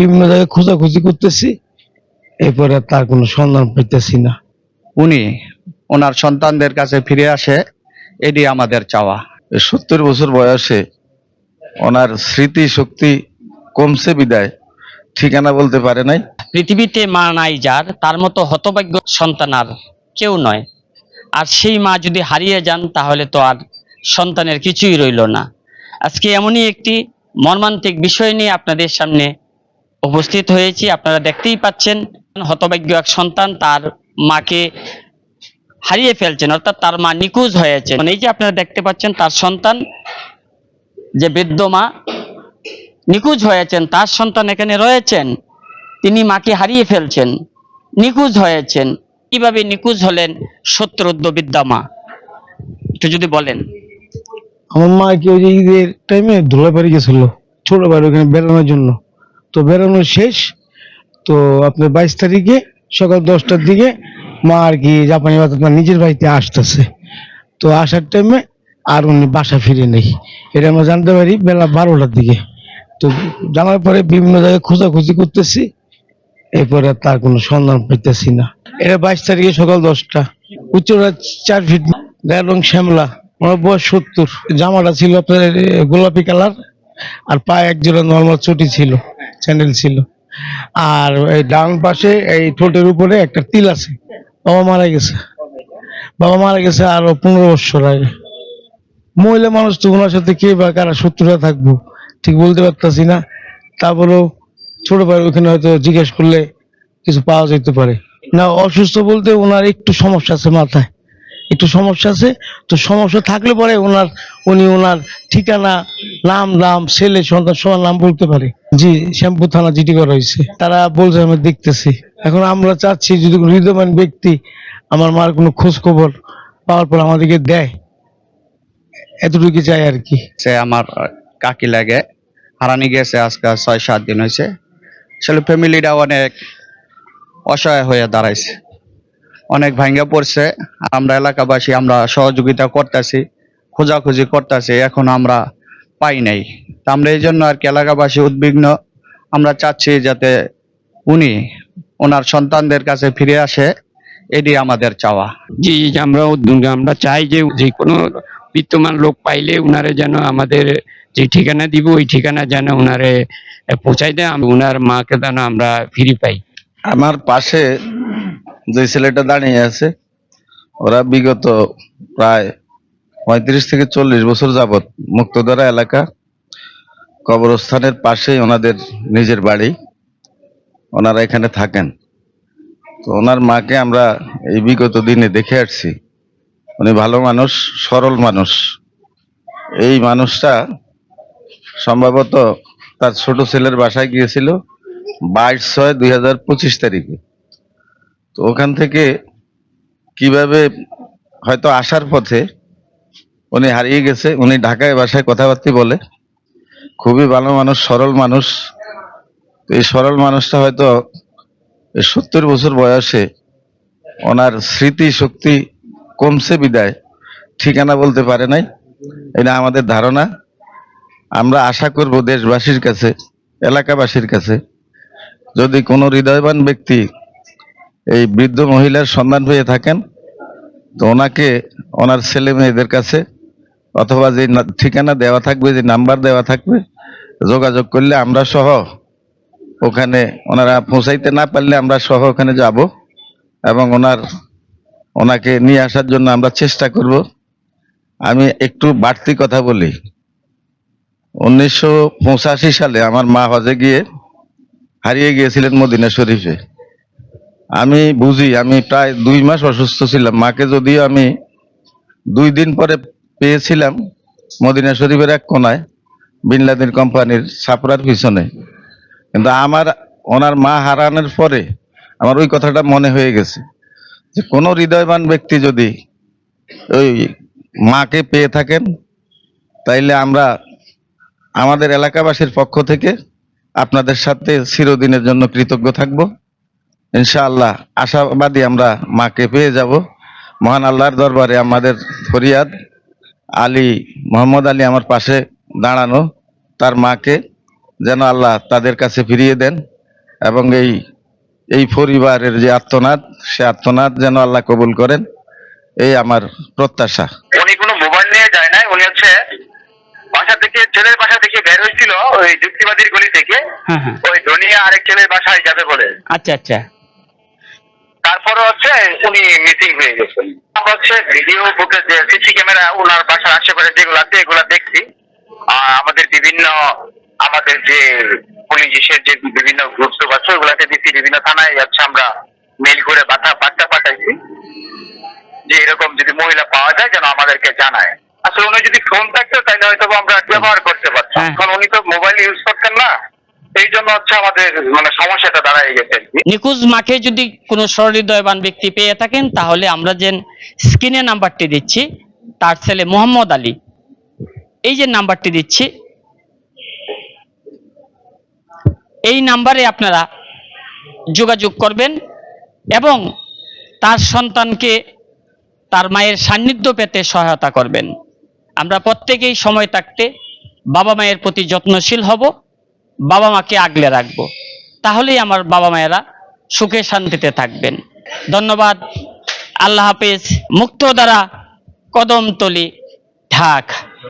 বিভিন্ন জায়গায় খোঁজাখুঁজি করতেছি এরপরে আর তার কোনো সন্ধান পাইতেছি না। উনি ওনার সন্তানদের কাছে ফিরে আসে এটি আমাদের চাওয়া। সত্তর বছর বয়সে ওনার স্মৃতি শক্তি কমছে বিদায়। ঠিকানা বলতে পারে নাই। পৃথিবীতে মা নাই যার তার মতো হতভাগ্য সন্তান আর কেউ নয়। আর সেই মা যদি হারিয়ে যান তাহলে তো আর সন্তানের কিছুই রইল না। আজকে এমনই একটি মর্মান্তিক বিষয় নিয়ে আপনাদের সামনে উপস্থিত হয়েছি, আপনারা দেখতেই পাচ্ছেন, হতভাগ্য এক সন্তান তার মাকে হারিয়ে ফেলছেন, অর্থাৎ তার মা নিখোঁজ হয়েছে এই যে আপনারা দেখতে পাচ্ছেন, তার সন্তান, যে বৃদ্ধ মা, নিখোঁজ হয়েছেন, তার সন্তান এখানে রয়েছেন, তিনি মাকে হারিয়ে ফেলছেন, নিখোঁজ হয়েছেন। কীভাবে নিখোঁজ হলেন সত্যরুদ্ধ বিদ্যা মা? একটু যদি বলেন। আমার মা কি ওই যে ঈদের টাইমে ধুলাবাড়ি গেছিল ছোট বাড়ি ওখানে বেড়ানোর জন্য। তো বেড়ানো শেষ। তো আপনার বাইশ তারিখে সকাল দশটার দিকে মা আর কি জাপানি তার নিজের বাড়িতে আসতেছে। তো আসার টাইমে আর উনি বাসা ফিরে নেই। এটা আমরা জানতে পারি বেলা বারোটার দিকে। তো জানার পরে বিভিন্ন জায়গায় খোঁজাখুঁজি করতেছি। এরপরে তার কোনো সন্ধান পাইতেছি না। এটা বাইশ তারিখে সকাল দশটা। উচ্চতা চার ফিট গায়ের রং শ্যামলা। ওনার বয়স সত্তর। জামাটা ছিল আপনার গোলাপি কালার। আর পায়ে এক জোড়া নর্মাল চটি ছিল। স্যান্ডেল ছিল। আর ডান পাশে এই ঠোঁটের উপরে একটা তিল আছে। বাবা মারা গেছে। বাবা মারা গেছে আরও পনেরো বছর আগে। মহিলা মানুষ তো ওনার সাথে কে বা কারা শত্রুতা থাকব, ঠিক বলতে পারতাছি না। তারপরেও ছোট ভাই ওখানে হয়তো জিজ্ঞেস করলে কিছু পাওয়া যেতে পারে। না, অসুস্থ বলতে ওনার একটু সমস্যা আছে মাথায়। একটু সমস্যা আছে, তো সমস্যা থাকলে পরে ওনার, উনি ওনার ঠিকানা নাম নাম, ছেলে, সন্তান সবার নাম বলতে পারে। জি, শ্যামপুর থানা জিটি করা হয়েছে। তারা বলছে, আমি দেখতেছি। এখন আমরা চাচ্ছি, যদি কোনো হৃদয়বান ব্যক্তি আমার মার কোনো খোঁজ খবর পাওয়ার পর আমাদেরকে দেয়, এতটুকু চাই আর কি। সে আমার কাকি লাগে। হারানি গেছে আজকে ছয়, সাত দিন হয়েছে। আসলে ফ্যামিলিটা অনেক অসহায় হয়ে দাঁড়াইছে। অনেক ভাঙ্গা পড়ছে। আমরা এলাকাবাসী, আমরা সহযোগিতা করতেছি, খোঁজাখুঁজি করতেছি। এখন আমরা পাই নাই। তা আমরা এই জন্য আর কি এলাকাবাসী উদ্বিগ্ন। আমরা চাচ্ছি যাতে উনি ওনার সন্তানদের কাছে ফিরে আসে এটি আমাদের চাওয়া। জি আমরা উদ্যোগ আমরা চাই যে যে কোনো বিত্তমান লোক পাইলে উনারে যেন আমাদের যে ঠিকানা দিব ওই ঠিকানা যেন উনারে পৌঁছাই দেয়। আমি উনার মাকে যেন আমরা ফিরে পাই। আমার পাশে যে ছেলেটা দাঁড়িয়ে আছে ওরা বিগত প্রায় পঁয়ত্রিশ থেকে চল্লিশ বছর যাবৎ মুক্তধারা এলাকা। কবরস্থানের পাশেই ওনাদের নিজের বাড়ি। ওনারা এখানে থাকেন। তো ওনার মাকে আমরা এই বিগত দিনে দেখে আসছি। উনি ভালো মানুষ, সরল মানুষ। এই মানুষটা সম্ভবত তার ছোট ছেলের বাসায় গিয়েছিল বাইশ ছয় দুই হাজার পঁচিশ তারিখে। তো ওখান থেকে কীভাবে হয়তো আসার পথে উনি হারিয়ে গেছে, উনি ঢাকায় বাসায় কথাবার্তা বলে। খুবই ভালো মানুষ, সরল মানুষ। এই সরল মানুষটা হয়তো সত্তর বছর বয়সে ওনার স্মৃতি শক্তি কমছে বিদায়। ঠিকানা বলতে পারে নাই, এটা আমাদের ধারণা। আমরা আশা করব দেশবাসীর কাছে, এলাকাবাসীর কাছে, যদি কোনো হৃদয়বান ব্যক্তি এই বৃদ্ধ মহিলার সন্ধান পেয়ে থাকেন, তো ওনাকে, ওনার ছেলে মেয়েদের কাছে অথবা যে ঠিকানা দেওয়া থাকবে, যে নাম্বার দেওয়া থাকবে, যোগাযোগ করলে আমরা সহ ওখানে ওনারা পৌঁছাইতে না পারলে আমরা সহ ওখানে যাব এবং ওনার, ওনাকে নিয়ে আসার জন্য আমরা চেষ্টা করব। আমি একটু বাড়তি কথা বলি। উনিশশো পঁচাশি সালে আমার মা হজে গিয়ে হারিয়ে গিয়েছিলেন মদিনা শরীফে। আমি বুঝি, আমি প্রায় দুই মাস অসুস্থ ছিলাম। মাকে যদিও আমি দুই দিন পরে পেয়েছিলাম মদিনা শরীফের এক কোনায় বিনলাদিন কোম্পানির ছাপড়ার পিছনে। কিন্তু আমার, ওনার মা হারানোর পরে আমার ওই কথাটা মনে হয়ে গেছে যে কোনো হৃদয়বান ব্যক্তি যদি ওই মাকে পেয়ে থাকেন, তাইলে আমরা আমাদের এলাকাবাসীর পক্ষ থেকে আপনাদের সাথে চিরদিনের জন্য কৃতজ্ঞ থাকব। ইনশাআল্লাহ আশাবাদী আমরা মাকে পেয়ে যাব। মহান আল্লাহর দরবারে আমাদের ফরিয়াদ। আলী মোহাম্মদ আলী আমার পাশে দাঁড়ানো তার মাকে যেন আল্লাহ তাদের কাছে ফিরিয়ে দেন এবং এই এই পরিবারের যে আত্মনাদ সে আত্মনাদ যেন আল্লাহ কবুল করেন এই আমার প্রত্যাশা। উনি কোনো মোবাইল নিয়ে যায় নাই উনি হচ্ছে বাসা থেকে ছেলের বাসা থেকে বের হয়েছিল ওই যুক্তিবাদীর গলি থেকে। হ্যাঁ হ্যাঁ। ওই ধনিয়া আরেক ছেলের বাসায় যাবে বলে। আচ্ছা আচ্ছা। তারপরে হচ্ছে উনি মিসিং হয়ে গেছেন হচ্ছে ভিডিও ফুটেজ যে সিসি ক্যামেরা ওনার বাসার আশেপাশে যেগুলো আছে এগুলো দেখছি। আমাদের বিভিন্ন আমাদের যে পুলিশের যে বিভিন্ন গ্রুপ টুপ আছে ওগুলাতে দিচ্ছি বিভিন্ন থানায় যাচ্ছে আমরা মেল করে বার্তা বার্তা পাঠাইছি। যে এরকম যদি মহিলা পাওয়া যায় যেন আমাদেরকে জানায়। আসলে উনি যদি ফোন থাকতো তাহলে হয়তো আমরা ব্যবহার করতে পারতাম। হ্যাঁ। কারণ উনি তো মোবাইল ইউজ করতেন না। এই জন্য হচ্ছে আমাদের মানে সমস্যাটা দাঁড়ায় গেছে। নিখোঁজ মাকে যদি কোনো সহৃদয়বান ব্যক্তি পেয়ে থাকেন, তাহলে আমরা যে স্ক্রিনে নাম্বারটি দিচ্ছি, তার ছেলে মোহাম্মদ আলী। এই যে নাম্বারটি দিচ্ছি, এই নাম্বারে আপনারা যোগাযোগ করবেন এবং তার সন্তানকে তার মায়ের সান্নিধ্য পেতে সহায়তা করবেন। আমরা প্রত্যেকেই সময় থাকতে বাবা মায়ের প্রতি যত্নশীল হব। বাবা মাকে আগলে রাখব। তাহলেই আমার বাবা মায়েরা সুখে শান্তিতে থাকবেন। ধন্যবাদ। আল্লাহ হাফেজ। মুক্ত দ্বারা কদমতলি ঢাক।